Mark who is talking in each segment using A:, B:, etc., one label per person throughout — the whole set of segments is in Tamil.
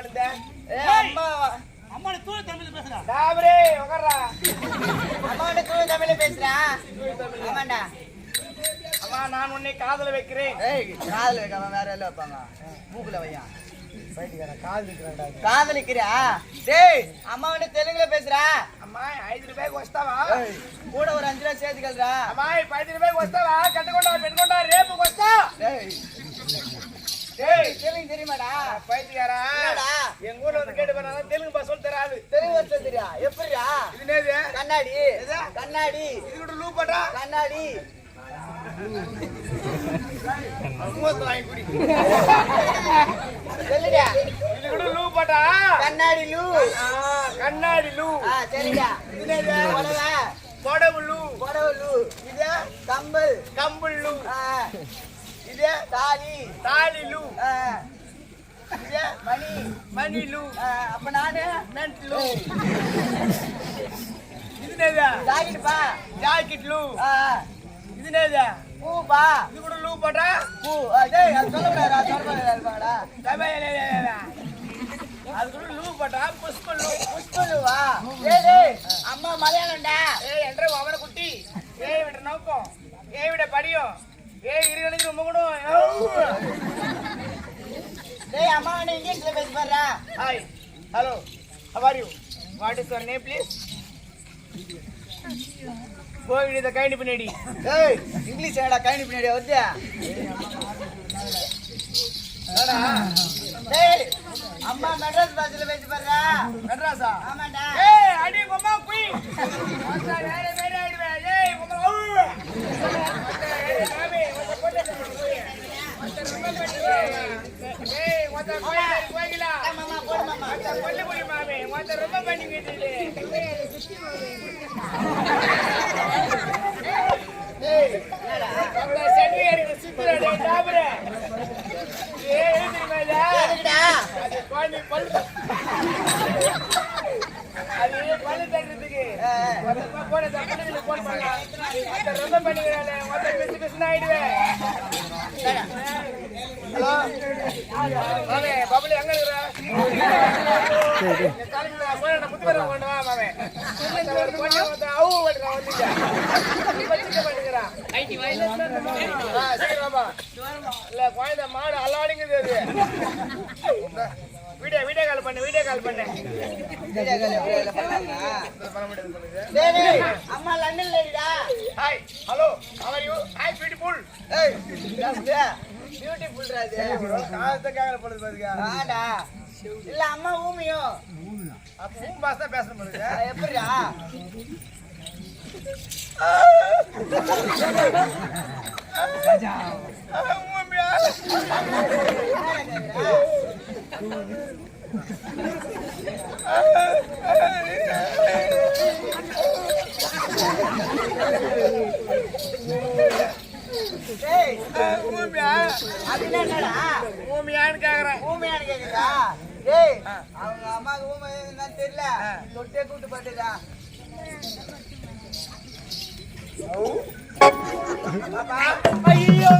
A: அழுந்த
B: அம்மா. நான் உன்னை காதல வைக்கிறேன்.
A: காதல வேற எல்லாம் வைப்பாங்க? மூக்குல டேய் அம்மா வந்து தெலுங்குல
B: அம்மா ஐந்து ரூபாய்க்கு
A: வஸ்தாவா கூட ஒரு அஞ்சு ரூபாய் சேர்த்துக்கல்றா
B: அம்மா இப்ப ஐந்து ரூபாய்க்கு வஸ்தாவா கட்டுக்கொண்டா
A: டேய் தெலுங்கு தெரியுமாடா?
B: பைத்தியாரா? எங்க ஊர்ல வந்து கேட்டு போனா தெலுங்கு பஸ் சொல்லி தராது.
A: தெலுங்கு தெரியா? எப்படிடா?
B: இது நேது
A: கண்ணாடி. கண்ணாடி.
B: இது கூட லூ பண்றா
A: கண்ணாடி. கண்ணாடி லூ
B: கண்ணாடி லூ
A: ஆ சரிடா. புடவை
B: லூ
A: புடவை லூ இது? கம்பல்.
B: கம்பல் லூ
A: ஆ. இது தாலி.
B: தாலி லூ.
A: இது மணி.
B: மணி லூ.
A: அப்ப நானு
B: நண்ட் லூ. இது
A: ஜாக்கெட் பா.
B: ஜாக்கெட் லூ. இது நேது
A: பூ பா.
B: இது கூட லூ பண்றா
A: பூ. டேய் அது சொல்லக்கூடாதா சொல்லக்கூடாதா இருப்பாங்கடா
B: அது கூட லூ பண்றா புஷ்ப லூ.
A: புஷ்பலுவா டேய் டேய் அம்மா மலையாளம்டா.
B: ஏய் என்ற அவன குட்டி ஏய் விட நோக்கம். ஏய் விட படியும். ஏய் இரு ரொம்ப கூட.
A: டேய் அம்மா வந்து இங்கிலீஷ்ல பேசி பாருடா
B: hi hello how are you? What is your name please? Covid இத கைண்ட் பின்னாடி
A: டேய் இங்கிலீஷ் என்னடா கைனி பின்னாடி வருது? டேய் அம்மா மெட்ராஸ் பாஷையில பேசி பாருடா
B: மெட்ராஸா?
A: ஆமாடா
B: ஏய் அடி குய் வந்தா வேற வேற ஆயிடுவே ஏய் கொம்மா ஓ ஏய் மாமி வந்த போட்டு வந்த ரொம்ப பண்ணிடுவே ஏய் வந்த கோயில கோயிலா
A: மாமா போடு மாமா
B: வந்த கொல்லு போய் மாமி வந்த ரொம்ப பண்ணிக்கிட்டு ஏய் அந்த சட்னி அடிக்கிற சித்துறாடே டாபரே ஏய் தெரியுமா
A: எதுக்குடா
B: அது குழந்தை பல்லு அது பல்லு தட்டுறதுக்கு
A: ஆ,
B: மொத்தமா போன தப்புகளுக்கு போன் பண்ணலாம் மொத்த ரொம்ப பண்ணிக்கிறானே பிசு பிசுன்னு ஆயிடுவேன் மாடு அல்லாடிங்குது வீடியோ வீடியோ கால் பண்ணு வீடியோ கால் பண்ணு.
A: அம்மா லண்டன்ல
B: hi hello how are you? Hi beautiful
A: ஏய் பியூட்டிஃபுல்ரா இது
B: காலத்தை கேட்கல போடுது பாருங்க.
A: ஆடா இல்ல அம்மா ஊமியும்
B: அப்ப ஊம் பாஸ் தான் பேசணும்
A: ஆ, எப்படிடா? டேய் அது என்னடா
B: ஊமியான்னு கேக்குறேன்.
A: ஊமையான்னு கேக்குதா? டேய் அவங்க அம்மாக்கு ஊமை என்னன்னு தெரியல. தொட்டே கூட்டு பட்டுதா ஐயோ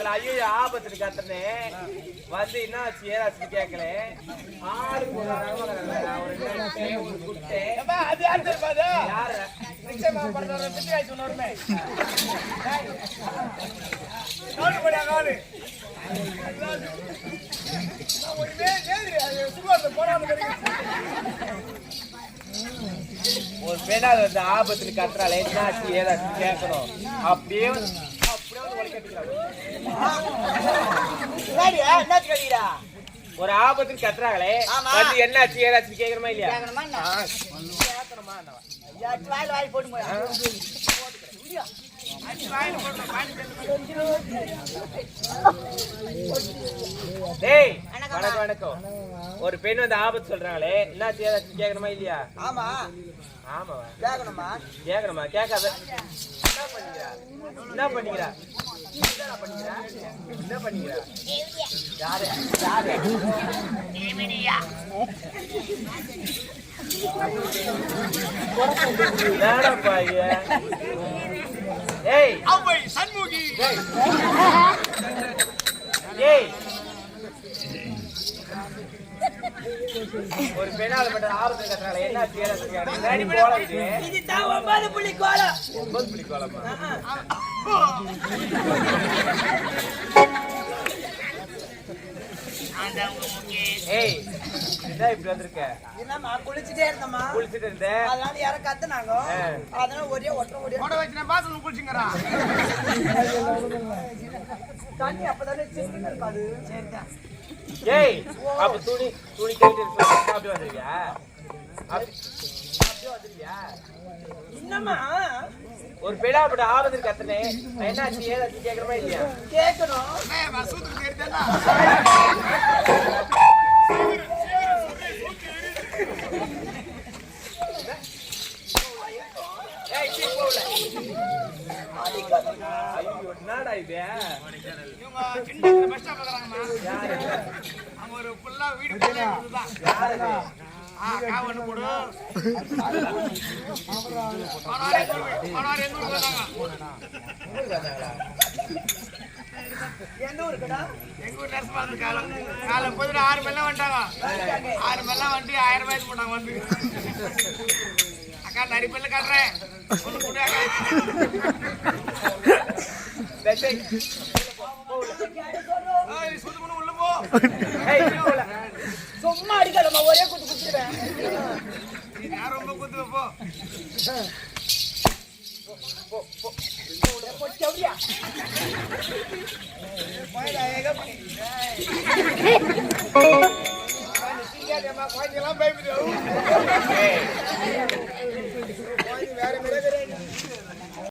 B: சிகாரி அதுல ஐயோ ஆபத்து கத்துனே. வந்து என்ன ஆச்சு ஏதாச்சு கேட்கல ஆடு ஒரு
C: வந்து ஆபத்துல கத்துறாள். என்னாச்சு ஏதாச்சும் கேட்கணும் அப்படியே ஒரு ஆபத்துக்கு கத்துறாங்களே. வந்து என்னாச்சு ஏதாச்சும் கேக்குறமா இல்லையா?
A: வாயில் வாயில் போட்டு
C: டேய். வணக்கம் வணக்கம். ஒரு பெண் வந்து ஆபத்து சொல்றாங்களே ஏதாச்சும் கேட்கணுமா இல்லையா?
A: ஆமா.
C: ஆமாவா?
A: கேக்கணுமா?
C: கேட்கணுமா கேட்காத என்ன பண்ணிக்கிறா? என்ன பண்ணிக்கிறா? என்ன பண்ணிக்கிறா யாரு யாரு ஏய்
B: அவ்வை சண்முகி.
C: ஒரு பெண்ணால பட்ட ஆபத்து கட்டுறாங்க என்ன போல இது
A: இதுதான் ஒன்பது புள்ளி கோலம்.
C: ஒன்பது புள்ளி கோலமா? ஏய். என்ன இப்படி வந்திருக்க.
A: என்னம்மா குளிச்சுட்டே இருந்தம்மா.
C: குளிச்சுட்டு இருந்த
A: அதனால யாரும் கத்துனாங்க. அதனால ஒரே ஒற்றை ஒரே
B: கொடை வச்சு நான் பாத்ரூம் குளிச்சுங்கிறா
A: தண்ணி அப்பதானே சில்லுன்னு இருக்காது
C: ஏய் அப்ப துணி துணி கழிட்டு அப்படி வந்துருக்கியா? அப்படி வந்துருக்கியா?
A: என்னம்மா?
C: ஒரு பெண்ணாப்பட்ட ஆபத்து கத்துனே என்னாச்சு ஏதாச்சும் கேட்கறமா இல்லையா?
A: கேட்கணும்
B: சூத்துக்கு தெரியுதா
C: ஏய் சீ போல ஐயோ என்னடா இது
B: இவங்க சின்ன பஸ் ஸ்டாப் இருக்கிறாங்கம்மா
C: யாரு
B: அவங்க ஒரு ஃபுல்லா வீடு காவன்னு போடு எங்க ஊர் காலம் காலம் போயிட்டு ஆறு மணிலாம் வந்துட்டாங்க ஆறு மணிலாம் வந்து ஆயிரம் ரூபாய்க்கு போனாங்க வந்து அக்கா நிறைய காட்டுறேன் அக்கா
A: சும்மா அடிக்காதம்மா ஒரே குத்து குத்துறேன்
B: ரொம்ப குத்து